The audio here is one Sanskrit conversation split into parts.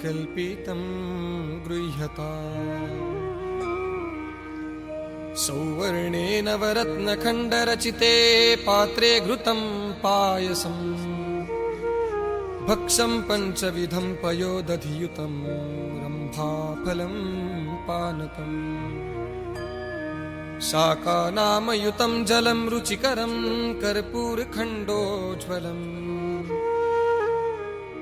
हित्कल्पितं गृह्यता। सौवर्णे नवरत्नखण्डरचिते पात्रे घृतं पायसम् भक्षं पञ्चविधं पयोदधियुतं रम्भाफलं पानकम्। शाकानामयुतं जलं रुचिकरं कर्पूरखण्डोज्ज्वलम्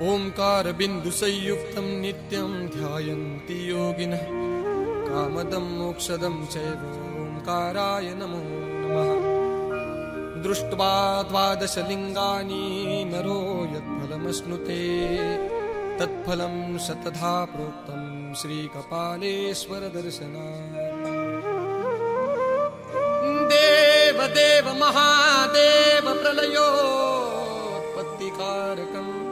ओङ्कारबिन्दुसंयुक्तं नित्यं ध्यायन्ति योगिनः। कामदं मोक्षदं ओङ्काराय नमो नमः। दृष्ट्वा द्वादशलिङ्गानि नरो यत्फलमश्नुते। तत्फलं शतधा प्रोक्तं श्रीकपालेश्वरदर्शना देव देव महादेव प्रलयोत्पत्तिकारकम्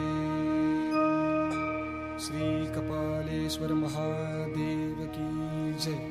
श्रीकपालेश्वर महादेव की जय।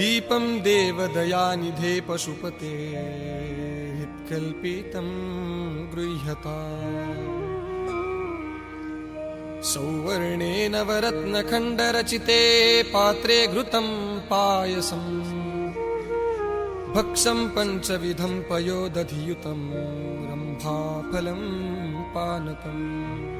दीपं देवदयानिधे पशुपते हित्कल्पितं गृह्यता। सौवर्णेन वरत्नखण्डरचिते पात्रे घृतं पायसम् भक्षं पञ्चविधं पयोदधियुतं रम्भाफलं पानकम्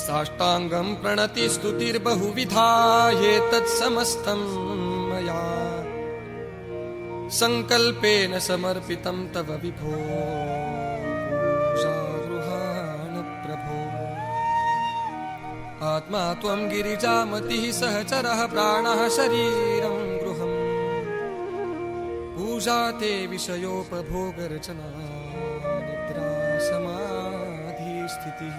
साष्टाङ्गं प्रणतिस्तुतिर्बहुविधा एतत्समस्तं मया। सङ्कल्पेन समर्पितं तव विभो। आत्मा त्वं गिरिजामतिः सहचरः प्राणः शरीरं गृहम्। पूजा ते विषयोपभोगरचना निद्रा समाधिस्थितिः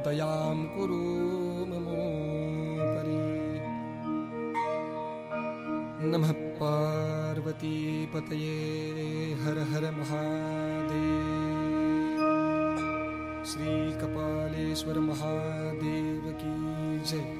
दयां कुरु ममोपरि। नमः पार्वतीपतये हर हर महादेव। श्रीकपालेश्वर महादेव की जय।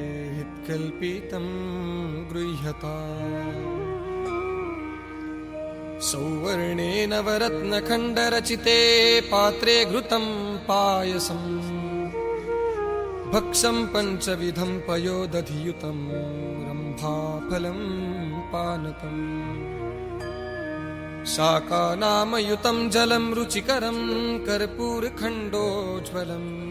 हित्कल्पितं गृह्यता। सौवर्णेन वरत्नखण्डरचिते पात्रे घृतं पायसम् भक्षं पञ्चविधं पयोदधियुतं रम्भाफलं पानकम् शाकानामयुतं जलं रुचिकरं कर्पूरखण्डोज्ज्वलम्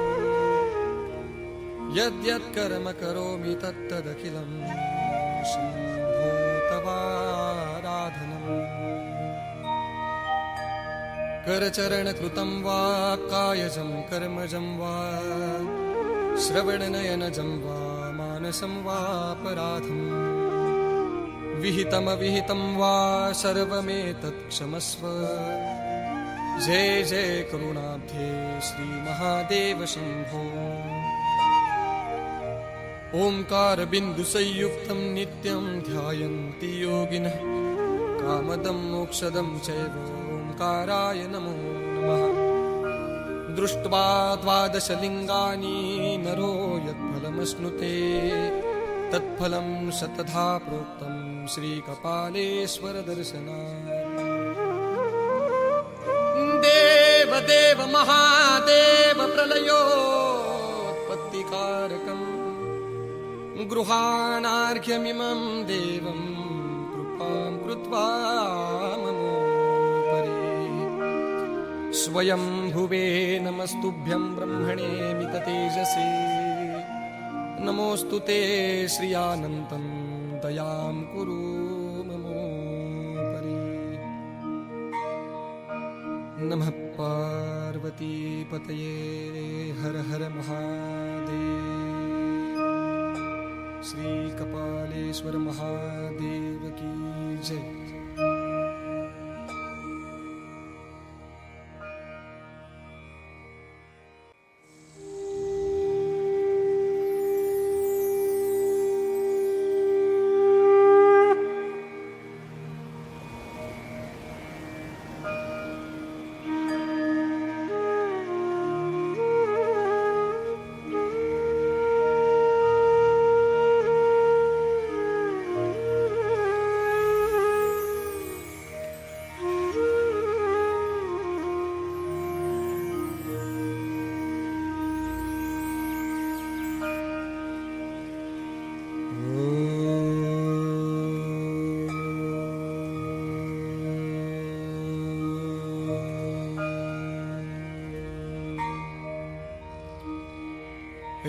यद्यत्कर्म करोमि तत्तदखिलं शम्भो तवाराधनम् करचरणकृतं वा कायजं कर्मजं वा श्रवणनयनजं वा मानसं वापराधम् विहितमविहितं वा सर्वमेतत् क्षमस्व जय जय करुणाब्धे श्रीमहादेव शम्भो ओङ्कारबिन्दुसंयुक्तं नित्यं ध्यायन्ति योगिनः। कामदं मोक्षदं ओङ्काराय नमो नमः। दृष्ट्वा द्वादशलिङ्गानि नरो यत्फलमश्नुते। तत्फलं शतधा प्रोक्तं श्रीकपालेश्वरदर्शनात्। देव देव महादेव प्रलयोत्पत्तिकारकम् गृहाणार्घ्यमिमं देवं कृपां कृत्वा स्वयं भुवे नमस्तुभ्यं ब्रह्मणे मिततेजसे। नमोऽस्तु ते श्रियानन्तं दयां कुरु ममोपरि। नमः पार्वतीपतये हर हर महादेव श्रीकपालेश्वर महादेव की जय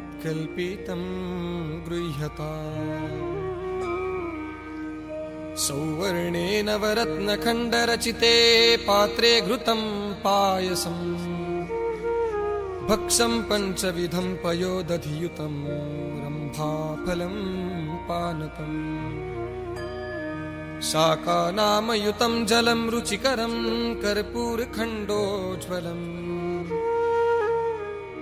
हित्कल्पितं गृह्यता। सौवर्णेन वरत्नखण्डरचिते पात्रे घृतं पायसम् भक्षं पञ्चविधं पयोदधियुतं रम्भाफलं पानकम्। शाकानामयुतं जलं रुचिकरं कर्पूरखण्डोज्ज्वलम्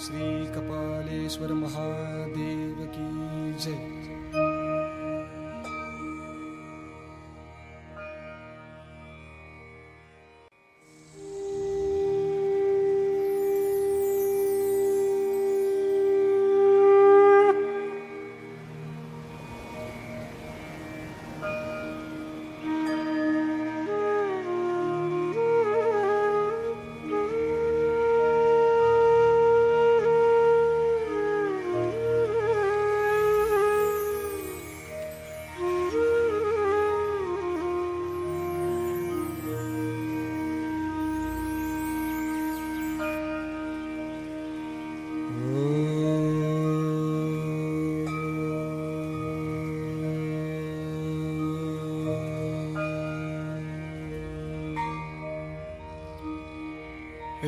श्रीकपालेश्वर महादेव की जय।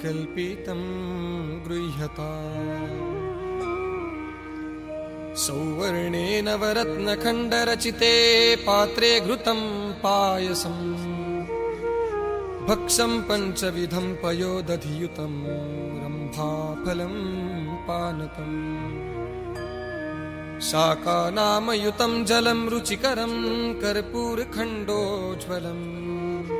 हित्कल्पितं गृह्यता। सौवर्णेन वरत्नखण्डरचिते पात्रे घृतं पायसम् भक्षं पञ्चविधं पयोदधियुतं रम्भाफलं पानकम्। शाकानामयुतं जलं रुचिकरं कर्पूरखण्डोज्ज्वलम्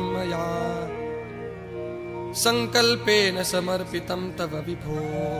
सङ्कल्पेन समर्पितं तव विभो